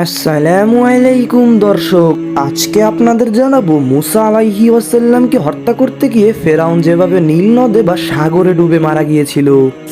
আসসালামু আলাইকুম দর্শক, আজকে আপনাদের জানাব মুসা আলাইহি ওয়াসাল্লামকে হত্যা করতে গিয়ে ফেরাউন যেভাবে নীল নদে বা সাগরে ডুবে মারা গিয়েছিল।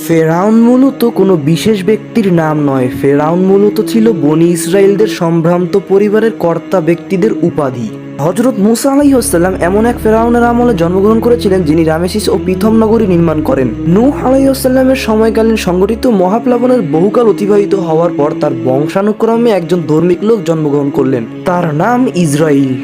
ফেরাউন মূলত কোনো বিশেষ ব্যক্তির নাম নয়। ফেরাউন মূলত ছিল বনি ইসরায়েলদের সম্ভ্রান্ত পরিবারের কর্তা ব্যক্তিদের উপাধি। হজরত মুসা আলাইসাল্লাম এমন এক ফেরাউনের আমলে জন্মগ্রহণ করেছিলেন যিনি রামেসিস ও প্রথম নগরী নির্মাণ করেন। নূহ আলাইসাল্লামের সময়কালীন সংগঠিত মহাপ্লাবনের বহুকাল অতিবাহিত হওয়ার পর তার বংশানুক্রমে একজন ধর্মিক লোক জন্মগ্রহণ করলেন। তার নাম ইসরাইল।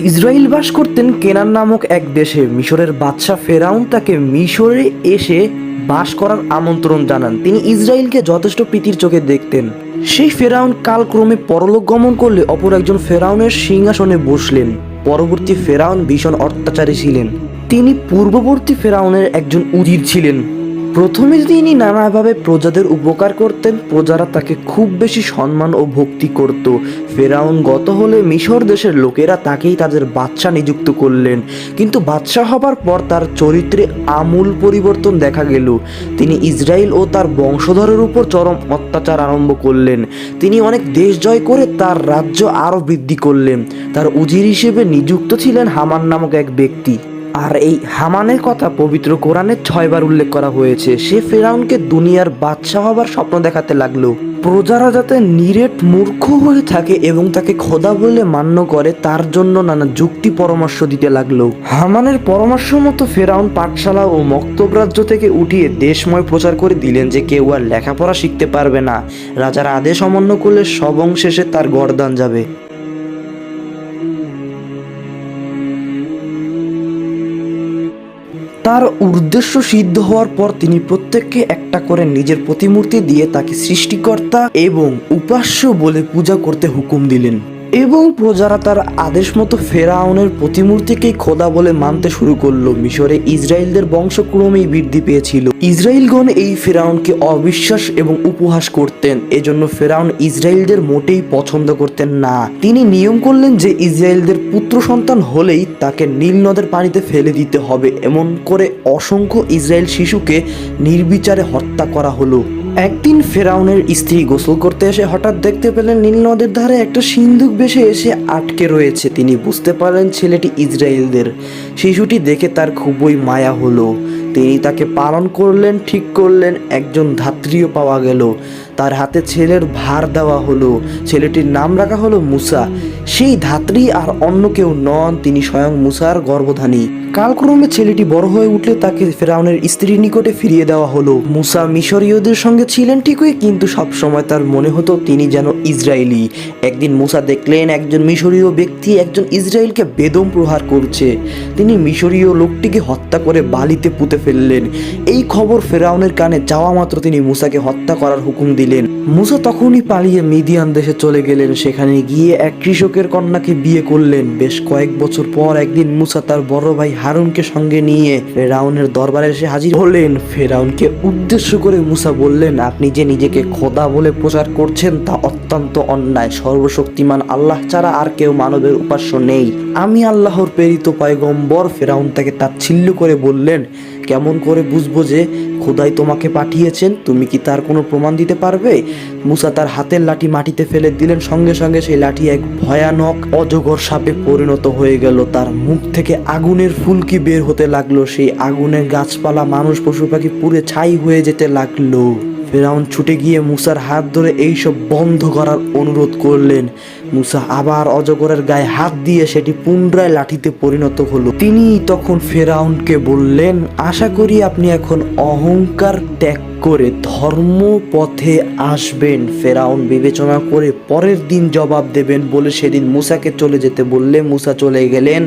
ইসরায়েল বাস করতেন কেনান নামক এক দেশে। মিশরের বাদশাহ ফেরাউন তাকে মিশরে এসে বাস করার আমন্ত্রণ জানান। তিনি ইসরায়েলকে যথেষ্ট প্রীতির চোখে দেখতেন। সেই ফেরাউন কালক্রমে পরলোক গমন করলে অপর একজন ফেরাউনের সিংহাসনে বসলেন। পরবর্তী ফেরাউন ভীষণ অত্যাচারী ছিলেন। তিনি পূর্ববর্তী ফেরাউনের একজন উজির ছিলেন। প্রথমে তিনি নানাভাবে প্রজাদের উপকার করতেন, প্রজারা তাকে খুব বেশি সম্মান ও ভক্তি করত। ফেরাউন গত হলে মিশর দেশের লোকেরা তাকেই তাদের বাচ্চা নিযুক্ত করলেন। কিন্তু বাদশাহ হবার পর তার চরিত্রে আমূল পরিবর্তন দেখা গেল। তিনি ইসরায়েল ও তার বংশধরের উপর চরম অত্যাচার আরম্ভ করলেন। তিনি অনেক দেশ জয় করে তার রাজ্য আরও বৃদ্ধি করলেন। তার উজির হিসেবে নিযুক্ত ছিলেন হামান নামক এক ব্যক্তি। আর এই হামানের কথা পবিত্র কোরআনে ছয়বার উল্লেখ করা হয়েছে। সে ফেরাউনকে দুনিয়ার বাদশাহ হবার স্বপ্ন দেখাতে লাগল। প্রজারা যাতে নিরেট মূর্খ হয়ে থাকে এবং তাকে খোদা বলে মান্য করে, তার জন্য নানা যুক্তি পরামর্শ দিতে লাগল। হামানের পরামর্শ মতো ফেরাউন পাঠশালা ও মক্তব রাজ্য থেকে উঠিয়ে দেশময় প্রচার করে দিলেন যে কেউ আর লেখাপড়া শিখতে পারবে না। রাজার আদেশ অমান্য করলে সবং শেষে তার গরদান যাবে। তার উদ্দেশ্য সিদ্ধ হওয়ার পর তিনি প্রত্যেককে একটা করে নিজের প্রতিমূর্তি দিয়ে তাকে সৃষ্টিকর্তা এবং উপাস্য বলে পূজা করতে হুকুম দিলেন। এবং প্রজারা তার আদেশ মতো ফেরাউনের প্রতিমূর্তিকেই খোদা বলে মানতে শুরু করল। মিশরে ইসরায়েলদের বংশক্রমেই বৃদ্ধি পেয়েছিল। ইসরায়েলগণ এই ফেরাউনকে অবিশ্বাস এবং উপহাস করতেন। এজন্য ফেরাউন ইসরায়েলদের মোটেই পছন্দ করতেন না। তিনি নিয়ম করলেন যে ইসরায়েলদের পুত্র সন্তান হলেই তাকে নীল নদের পানিতে ফেলে দিতে হবে। এমন করে অসংখ্য ইসরায়েল শিশুকে নির্বিচারে হত্যা করা হলো। একদিন ফেরাউনের স্ত্রী গোসল করতে এসে হঠাৎ দেখতে পেলেন নীল নদের ধারে একটা সিন্ধুক বেশে এসে আটকে রয়েছে। তিনি বুঝতে পারলেন ছেলেটি ইসরায়েলদের। শিশুটি দেখে তার খুবই মায়া হলো। তিনি তাকে পালন করলেন, ঠিক করলেন, একজন ধাত্রীও পাওয়া গেল। তার হাতে ছেলের ভার দেওয়া হলো। ছেলেটির নাম রাখা হলো মুসা। সেই ধাত্রী আর অন্য কেউ নন, তিনি স্বয়ং মুসার গর্ভধানী। কালক্রমে ছেলেটি বড় হয়ে উঠলে তাকে ফেরাউনের স্ত্রীর নিকটে ফিরিয়ে দেওয়া হলো। মুসা মিশরীয়দের সঙ্গে ছিলেন ঠিকই, কিন্তু সবসময় তার মনে হতো তিনি যেন ইসরায়েলি। একদিন মুসা দেখলেন একজন মিশরীয় ব্যক্তি একজন ইসরায়েলকে বেদম প্রহার করছে। তিনি মিশরীয় লোকটিকে হত্যা করে বালিতে পুঁতে ফেললেন। এই খবর ফেরাউনের কানে যাওয়া মাত্র তিনি মুসাকে হত্যা করার হুকুম দিলেন। মুসা তখনই পালিয়ে মিদিয়ান দেশে চলে গেলেন। সেখানে গিয়ে এক কৃষকের কন্যাকে বিয়ে করলেন। বেশ কয়েক বছর পর একদিন মুসা তার বড় ভাই হারুনকে সঙ্গে নিয়ে ফেরাউনের দরবারে এসে হাজির হলেন। ফেরাউনকে উদ্দেশ্য করে মুসা বললেন, আপনি যে নিজেকে খোদা বলে প্রচার করছেন তা অত্যন্ত অন্যায়। সর্বশক্তিমান আল্লাহ ছাড়া আর কেউ মানবের উপাস্য নেই। আমি আল্লাহর প্রেরিত পায়গম্বর। ফেরাউন তাকে তাচ্ছিল্য করে বললেন, কেমন করে বুঝব যে খোদাই তোমাকে পাঠিয়েছেন, তুমি কি তার কোনো প্রমাণ দিতে পারবে? মুসা তার হাতের লাঠি মাটিতে ফেলে দিলেন, সঙ্গে সঙ্গে সেই লাঠি এক ভয়ানক, অজগর সাপে পরিণত হয়ে গেল। তার মুখ থেকে আগুনের ফুলকি বের হতে লাগল, সেই আগুনের গাছপালা মানুষ, পশু পাখি পুড়ে ছাই হয়ে যেতে লাগল। ফেরাউন ছুটে গিয়ে মুসার হাত ধরে এইসব বন্ধ করার অনুরোধ করলেন। মুসা আবার অজগরের গায়ে হাত দিয়ে সেটি পুনরায় লাঠিতে পরিণত হলো। তিনি তখন ফেরাউনকে বললেন, আশা করি আপনি এখন অহংকার ত্যাগ করে ধর্ম পথে আসবেন। ফেরাউন বিবেচনা করে পরের দিন জবাব দেবেন বলে সেদিন মুসাকে চলে যেতে বললে মুসা চলে গেলেন।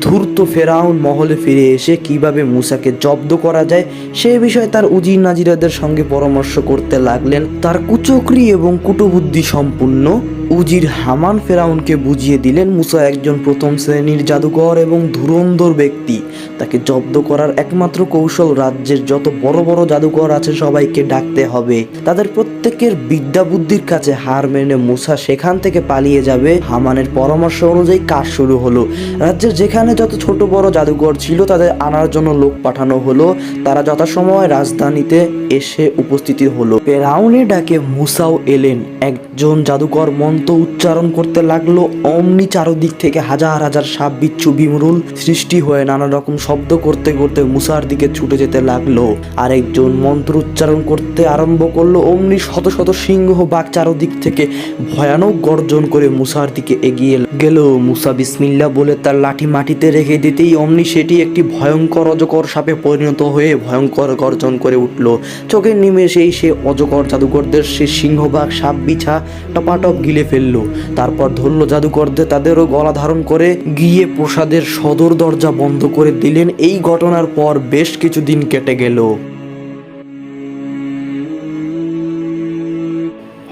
ধূর্ত ফেরাউন মহলে ফিরে এসে কীভাবে মুসাকে জব্দ করা যায় সে বিষয়ে তার উজির নাজিরাদের সঙ্গে পরামর্শ করতে লাগলেন। তার কুচক্রি এবং কুটবুদ্ধি সম্পূর্ণ উজির হামান ফেরাউনকে বুঝিয়ে দিলেন মুসা একজন প্রথম শ্রেণির জাদুকর এবং ধুরন্ধর ব্যক্তি। তাকে জব্দ করার একমাত্র কৌশল রাজ্যের যত বড় বড় জাদুকর আছে সবাইকে ডাকতে হবে। তাদের প্রত্যেকের বিদ্যা বুদ্ধির কাছে হার মেনে মুসা সেখান থেকে পালিয়ে যাবে। হামানের পরামর্শ অনুযায়ী কাজ শুরু হলো। রাজ্যের যেখানে যত ছোট বড় জাদুঘর ছিল, তাদের আনার জন্য লোক পাঠানো হলো। তারা যথাসময় রাজধানীতে এসে উপস্থিতি হলো। ফেরাউনের ডাকে মুসাও এলেন। একজন জাদুকর মন্ত্র উচ্চারণ করতে লাগল। অমনি চারদিক থেকে হাজার হাজার সাপ বিচ্ছু বিমরুল সৃষ্টি হয়ে নানা রকম শব্দ করতে করতে মুসার দিকে ছুটে যেতে লাগল। আরেকজন মন্ত্র উচ্চারণ করতে আরম্ভ করল। অমনি শত শত সিংহ বাঘ চারদিক থেকে ভয়ানক গর্জন করে মুসার দিকে এগিয়ে গেল। মুসা বিসমিল্লা বলে তার লাঠি মাটিতে রেখে দিতেই অমনি সেটি একটি ভয়ঙ্কর অজকর সাপে পরিণত হয়ে ভয়ঙ্কর গর্জন করে উঠল। চোখের নিমেষেই সে অজকর জাদুকরদের সে সিংহবাগ সাপ বিছা টপাটপ গিলে ফেলল। তারপর ধরল জাদুকরদের তাদেরও গলা ধারণ করে গিয়ে প্রসাদের সদর দরজা বন্ধ করে এই ঘটনার পর বেশ কিছুদিন কেটে গেল।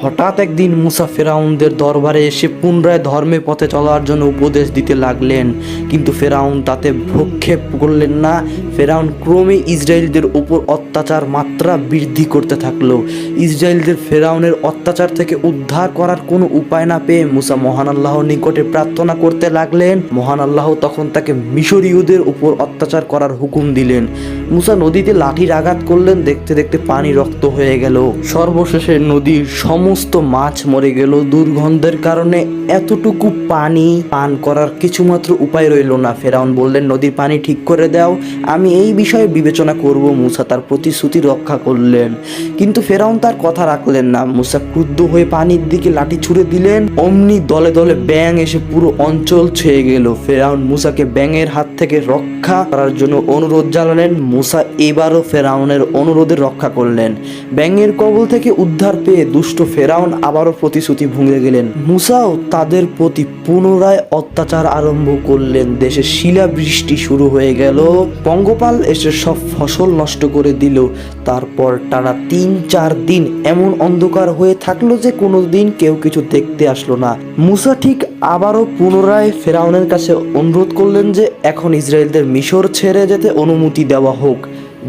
হঠাৎ একদিন মুসা ফেরাউনদের দরবারে এসে পুনরায় ধর্মের পথে চলার জন্য উপদেশ দিতে লাগলেন। কিন্তু ফেরাউন তাতে ভ্রক্ষেপ করলেন না। ফেরাউন ক্রমে ইসরায়েলদের উপর অত্যাচার মাত্রা বৃদ্ধি করতে থাকল। ইসরায়েলদের ফেরাউনের অত্যাচার থেকে উদ্ধার করার কোনো উপায় না পেয়ে মুসা মহান আল্লাহর নিকটে প্রার্থনা করতে লাগলেন। মহান আল্লাহ তখন তাকে মিশরীয়দের উপর অত্যাচার করার হুকুম দিলেন। মুসা নদীতে লাঠির আঘাত করলেন। দেখতে দেখতে পানি রক্ত হয়ে গেল। সর্বশেষে নদীর সমস্ত মাছ মরে গেল। দুর্গন্ধের কারণে এতটুকু পানি পান করার কিছুমাত্র উপায় রইল না। ফেরাউন বললেন, নদীর পানি ঠিক করে দাও। আমি এই বিষয়ে বিবেচনা করব। মুসা তার প্রতিশ্রুতি রক্ষা করলেন। কিন্তু ফেরাউন তার কথা রাখলেন না। মুসা ক্রুদ্ধ হয়ে পানির দিকে লাঠি ছুড়ে দিলেন। অমনি দলে দলে ব্যাং এসে পুরো অঞ্চল ছেয়ে গেল। ফেরাউন মুসাকে ব্যাঙের হাত থেকে রক্ষা করার জন্য অনুরোধ জানালেন। মুসা এবারও ফেরাউনের অনুরোধে রক্ষা করলেন। ব্যাঙের কবল থেকে উদ্ধার পেয়ে দুষ্ট ফেরাউন আবারও প্রতিশ্রুতি ভুঙে গেলেন। মুসাও তাদের প্রতি পুনরায় অত্যাচার আরম্ভ করলেন। দেশে শিলা বৃষ্টি শুরু হয়ে গেল। পঙ্গপাল এসে সব ফসল নষ্ট করে দিল। তারপর টানা তিন চার দিন এমন অন্ধকার হয়ে থাকল যে কোনো দিন কেউ কিছু দেখতে আসলো না। মুসা ঠিক আবারও পুনরায় ফেরাউনের কাছে অনুরোধ করলেন যে, এখন ইসরায়েলদের মিশর ছেড়ে যেতে অনুমতি দেওয়া হোক।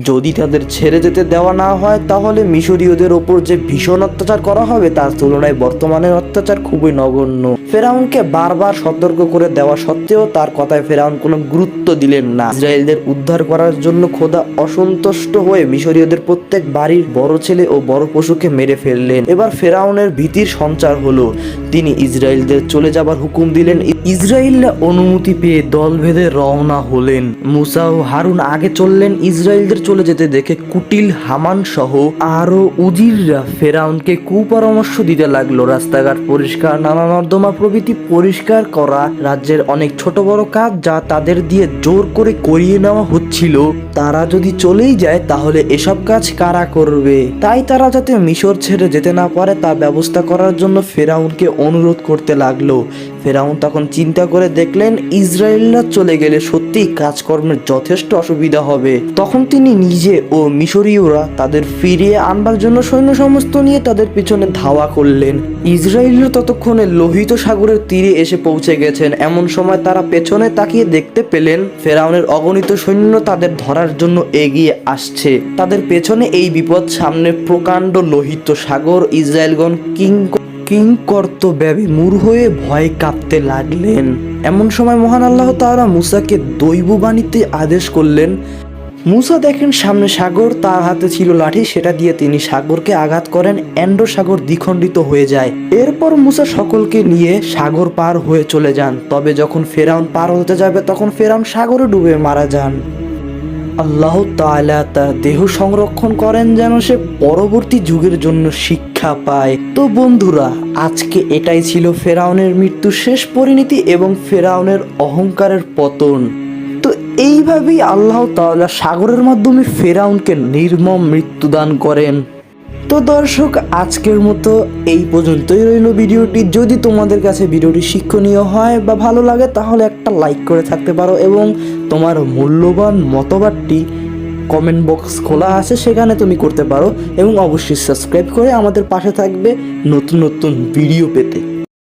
যদি তাদের ছেড়ে যেতে দেওয়া না হয়, তাহলে মিশরীয়দের ওপর যে ভীষণ অত্যাচার করা হবে, তার তুলনায় বর্তমানের অত্যাচার খুবই নগণ্য। ফেরাউনকে বারবার সতর্ক করে দেওয়া সত্ত্বেও তার কথায় ফেরাউন কোনো গুরুত্ব দিলেন না। ইসরায়েলদের উদ্ধার করার জন্য খোদা অসন্তুষ্ট হয়ে মিশরীয়দের প্রত্যেক বাড়ির বড় ছেলে ও বড় পশুকে মেরে ফেললেন। এবার ফেরাউনের ভীতির সঞ্চার হলো। তিনি ইসরায়েলদের চলে যাবার হুকুম দিলেন। ইসরায়েলরা অনুমতি পেয়ে দল ভেদে রওনা হলেন। মুসা ও হারুন আগে চললেন ইসরায়েলদের চলে যেতে দেখে কুটিল, হামান সহ আরও উজিররা ফেরাউনকে কুপরামর্শ দিতে লাগল। রাস্তাঘাট পরিষ্কার, নানা নর্দমা প্রভৃতি পরিষ্কার করা রাজ্যের অনেক ছোট বড় কাজ যা তাদের দিয়ে জোর করে করিয়ে নেওয়া হচ্ছিল। তারা যদি চলেই যায়, তাহলে এসব কাজ কারা করবে? তাই তারা যাতে মিশর ছেড়ে যেতে না পারে, তা ব্যবস্থা করার জন্য ফেরাউনকে অনুরোধ করতে লাগল। ফেরাউন তখন চিন্তা করে দেখলেন, ইসরায়েলরা চলে গেলে সত্যিই কাজকর্মের যথেষ্ট অসুবিধা হবে। তখন তিনি নিজে ও মিশরীয়রা তাদের ফিরিয়ে আনবার জন্য সৈন্য সমস্ত নিয়ে তাদের পিছনে ধাওয়া করলেন। ইসরায়েলরা ততক্ষণে লোহিত সাগরের তীরে এসে পৌঁছে গেছেন। এমন সময় তারা পেছনে তাকিয়ে দেখতে পেলেন, ফেরাউনের অগণিত সৈন্য তাদের ধরার জন্য এগিয়ে আসছে। তাদের পেছনে এই বিপদ সামনে প্রকাণ্ড লোহিত সাগর, ইসরায়েলগণ কিং কিংকর্তব্যে মূর হয়ে ভয় কাঁপতে লাগলেন। এমন সময় মহান আল্লাহ তাআলা মুসাকে দৈব বাণীতে আদেশ করলেন মুসা দেখেন সামনে সাগর, তার হাতে ছিল লাঠি, সেটা দিয়ে তিনি সাগরকে আঘাত করেন, এন্ডো সাগর দ্বিখণ্ডিত হয়ে যায়। এরপর মুসা সকলকে নিয়ে সাগর পার হয়ে চলে যান। তবে যখন ফেরাউন পার হতে যাবে, তখন ফেরাউন সাগরে ডুবে মারা যান। আল্লাহ তাআলা তার দেহ সংরক্ষণ করেন যেন সে পরবর্তী যুগের জন্য শিক্ষা পায়। তো বন্ধুরা, আজকে এটাই ছিল ফেরাউনের মৃত্যুর শেষ পরিণতি এবং ফেরাউনের অহংকারের পতন। এইভাবেই আল্লাহ তাআলা সাগরের মাধ্যমে ফেরাউনকে নির্মম মৃত্যুদান করেন। তো দর্শক, আজকের মতো এই পর্যন্তই রইল ভিডিওটি। যদি তোমাদের কাছে ভিডিওটি শিক্ষণীয় হয় বা ভালো লাগে, তাহলে একটা লাইক করে থাকতে পারো এবং তোমার মূল্যবান মতবাদটি কমেন্ট বক্স খোলা আছে, সেখানে তুমি করতে পারো এবং অবশ্যই সাবস্ক্রাইব করে আমাদের পাশে থাকবে নতুন নতুন ভিডিও পেতে।